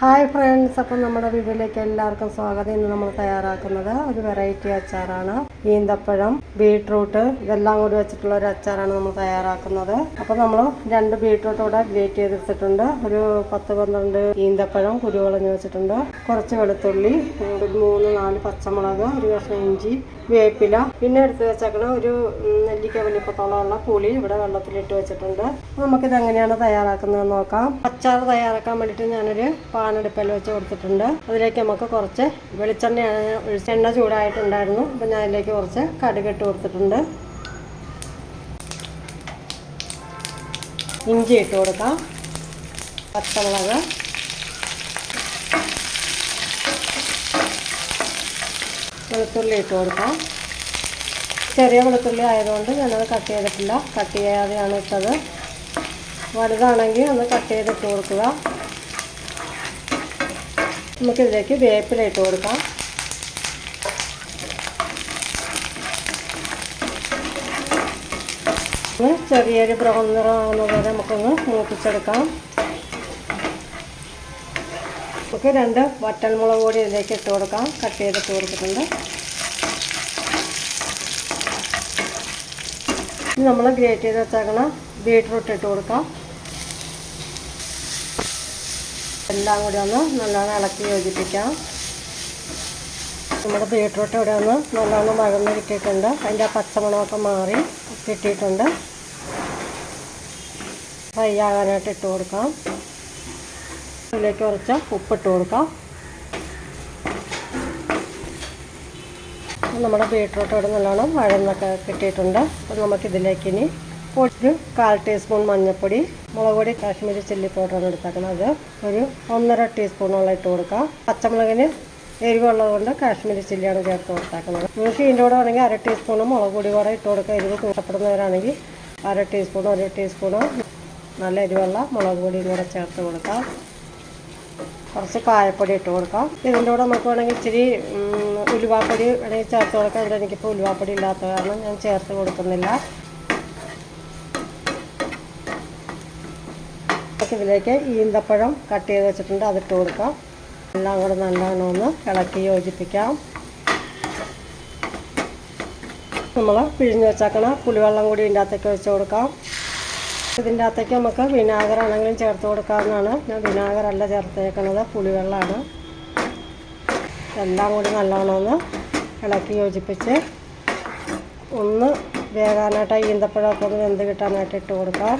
Hi friends അപ്പം നമ്മുടെ വീഡിയോയിലേക്ക് എല്ലാവർക്കും സ്വാഗതം. ഇന്ന് നമ്മൾ തയ്യാറാക്കുന്നത് ഒരു വെറൈറ്റി അച്ചാറാണ്. ഈന്തപ്പഴം ബീട്രൂട്ട് ഇതെല്ലാം കൂടി വെച്ചിട്ടുള്ള ഒരു അച്ചാറാണ് നമ്മൾ തയ്യാറാക്കുന്നത്. അപ്പം നമ്മൾ രണ്ട് ബീട്രൂട്ട് കൂടെ ഗ്രേറ്റ് ചെയ്തെടുത്തിട്ടുണ്ട്. ഒരു പത്ത് പന്ത്രണ്ട് ഈന്തപ്പഴം കുരുവളഞ്ഞ് വെച്ചിട്ടുണ്ട്. കുറച്ച് വെളുത്തുള്ളി ഒരു മൂന്ന് നാല് പച്ചമുളക് ഒരു കഷ്ണം ഇഞ്ചി വേപ്പില. പിന്നെ എടുത്ത് വെച്ചേക്കണം ഒരു നെല്ലിക്ക വലിപ്പത്തോളമുള്ള പുളി ഇവിടെ വെള്ളത്തിലിട്ട് വെച്ചിട്ടുണ്ട്. അപ്പോൾ നമുക്കിത് എങ്ങനെയാണ് തയ്യാറാക്കുന്നത് നോക്കാം. അച്ചാർ തയ്യാറാക്കാൻ വേണ്ടിയിട്ട് ഞാനൊരു പാനെടുപ്പിൽ വെച്ച് കൊടുത്തിട്ടുണ്ട്. അതിലേക്ക് നമുക്ക് കുറച്ച് വെളിച്ചെണ്ണയാണ് ഒഴിച്ച് എണ്ണ ചൂടായിട്ടുണ്ടായിരുന്നു. അപ്പം ഞാൻ അതിലേക്ക് കുറച്ച് കടുക് ഇട്ട് കൊടുത്തിട്ടുണ്ട്. ഇഞ്ചി ഇട്ട് കൊടുക്കാം. പച്ചമുളക്. വെളുത്തുള്ളി ഇട്ട് കൊടുക്കാം. ചെറിയ വെളുത്തുള്ളി ആയതുകൊണ്ട് ഞാനത് കട്ട് ചെയ്തിട്ടില്ല. കട്ട് ചെയ്യാതെയാണ് ഇട്ടത്. വലുതാണെങ്കിൽ ഒന്ന് കട്ട് ചെയ്തിട്ട് കൊടുക്കുക. നമുക്കിതിലേക്ക് വേപ്പില ഇട്ട് കൊടുക്കാം. ചെറിയൊരു ബ്രൗൺ നിറമാകുന്ന വരെ നമുക്കൊന്ന് മൂപ്പിച്ചെടുക്കാം. നമുക്ക് രണ്ട് വറ്റൽമുളക് കൂടി ഇതിലേക്ക് ഇട്ട് കൊടുക്കാം. കട്ട് ചെയ്തിട്ട് കൊടുത്തിട്ടുണ്ട്. നമ്മൾ ഗ്രേറ്റ് ചെയ്ത് വെച്ചേക്കണം ബീട്രൂട്ട് ഇട്ട് കൊടുക്കാം. എല്ലാം കൂടി ഒന്ന് നല്ലോണം ഇളക്കി യോജിപ്പിക്കാം. നമ്മുടെ ബീട്രൂട്ട് ഇവിടെ ഒന്ന് നല്ലോണം വഴന്ന് കിട്ടിയിട്ടുണ്ട്. അതിന്റെ ആ പച്ചമുളകൊക്കെ മാറി കിട്ടിയിട്ടുണ്ട്. ഫ്രൈ ആകാനായിട്ട് ഇട്ട് കൊടുക്കാം. അതിലേക്ക് കുറച്ച് ഉപ്പിട്ട് കൊടുക്കാം. നമ്മുടെ ബീട്രൂട്ട് ഇവിടെ നല്ലോണം വഴന്നൊക്കെ കിട്ടിയിട്ടുണ്ട്. അപ്പോൾ നമുക്കിതിലേക്ക് ഇനി ഒരു കാൽ ടീസ്പൂൺ മഞ്ഞൾപ്പൊടി മുളക് പൊടി കാശ്മീരി ചില്ലി പൗഡറാണ് എടുത്തേക്കുന്നത്. ഒരു ഒന്നര ടീസ്പൂണോളം ഇട്ട് കൊടുക്കാം. പച്ചമുളകിന് എരിവുള്ളത് കൊണ്ട് കാശ്മീരി ചില്ലിയാണ് ചേർത്ത് കൊടുത്തേക്കുന്നത്. നിങ്ങൾക്ക് ഇതിന്റെ കൂടെ വേണമെങ്കിൽ അര ടീസ്പൂണ് മുളക് പൊടി കൂടെ ഇട്ട് കൊടുക്കുക എരിവ് കൂട്ടപ്പെടുന്നവരാണെങ്കിൽ അര ടീസ്പൂണോ ഒരു ടീസ്പൂണോ നല്ല എരിവുള്ള മുളക് പൊടിയും കൂടെ ചേർത്ത് കൊടുക്കാം. കുറച്ച് കായപ്പൊടി ഇട്ട് കൊടുക്കാം. ഇതിന്റെ കൂടെ നമുക്ക് വേണമെങ്കിൽ ഇച്ചിരി ഉലുവാപ്പൊടി വേണമെങ്കിൽ ചേർത്ത് കൊടുക്കാം. ഇവിടെ എനിക്കിപ്പോൾ ഉലുവാപ്പൊടി ഇല്ലാത്ത കാരണം ഞാൻ ചേർത്ത് കൊടുക്കുന്നില്ല. ഇതിലേക്ക് ഈന്തപ്പഴം കട്ട് ചെയ്ത് വെച്ചിട്ടുണ്ട്. അതിട്ട് കൊടുക്കാം. എല്ലാം കൂടെ നല്ലോണം ഒന്ന് ഇളക്കി യോജിപ്പിക്കാം. നമ്മൾ പിഴിഞ്ഞ് വെച്ചേക്കണ പുളിവെള്ളം കൂടി ഇതിന്റെ അകത്തേക്ക് വെച്ച് കൊടുക്കാം. ഇതിന്റെ അകത്തേക്ക് നമുക്ക് വിനാഗർ ആണെങ്കിലും ചേർത്ത് കൊടുക്കാവുന്നതാണ്. ഞാൻ വിനാഗർ അല്ല ചേർത്തേക്കണത് പുളിവെള്ളമാണ് എല്ലാം കൂടി നല്ലോണം ഒന്ന് ഇളക്കി യോജിപ്പിച്ച് ഒന്ന് വേകാനായിട്ട് ഈന്തപ്പഴമൊക്കെ ഒന്ന് വെന്ത് കിട്ടാനായിട്ട് ഇട്ട് കൊടുക്കാം.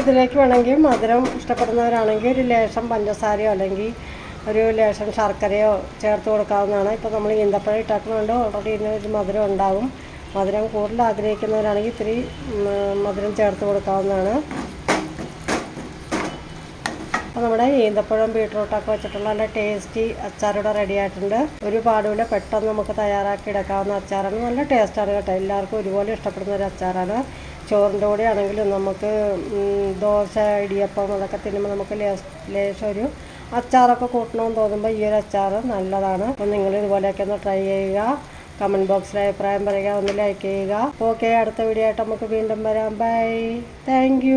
ഇതിലേക്ക് വേണമെങ്കിൽ മധുരം ഇഷ്ടപ്പെടുന്നവരാണെങ്കിൽ ഒരു ലേശം പഞ്ചസാരയോ അല്ലെങ്കിൽ ഒരു ലേശം ശർക്കരയോ ചേർത്ത് കൊടുക്കാവുന്നതാണ്. ഇപ്പോൾ നമ്മൾ ഈന്തപ്പഴം ഇട്ടാക്കുന്നുണ്ട് ഓൾറെഡി ഇതിന് ഒരു മധുരം ഉണ്ടാവും. മധുരം കൂടുതൽ ആഗ്രഹിക്കുന്നവരാണെങ്കിൽ ഇത്തിരി മധുരം ചേർത്ത് കൊടുക്കാവുന്നതാണ്. അപ്പോൾ നമ്മുടെ ഈന്തപ്പഴം ബീട്രൂട്ടൊക്കെ വെച്ചിട്ടുള്ള നല്ല ടേസ്റ്റി അച്ചാറിവിടെ റെഡി ആയിട്ടുണ്ട്. ഒരു പാടുമില്ല പെട്ടെന്ന് നമുക്ക് തയ്യാറാക്കി എടുക്കാവുന്ന അച്ചാറാണ്. നല്ല ടേസ്റ്റാണ് കേട്ടോ. എല്ലാവർക്കും ഒരുപോലെ ഇഷ്ടപ്പെടുന്ന ഒരു അച്ചാറാണ്. ചോറിന്റെ കൂടെ ആണെങ്കിലും നമുക്ക് ദോശ ഇടിയപ്പം അതൊക്കെ തിന്നുമ്പോൾ നമുക്ക് ലേശ ഒരു അച്ചാറൊക്കെ കൂട്ടണമെന്ന് തോന്നുമ്പോൾ ഈ ഒരു അച്ചാർ നല്ലതാണ്. അപ്പോൾ നിങ്ങൾ ഇതുപോലെയൊക്കെ ഒന്ന് ട്രൈ ചെയ്യുക. കമന്റ് ബോക്സിൽ അഭിപ്രായം പറയുക. ഒന്ന് ലൈക്ക് ചെയ്യുക. ഓക്കെ അടുത്ത വീഡിയോ ആയിട്ട് നമുക്ക് വീണ്ടും വരാം. Bye thank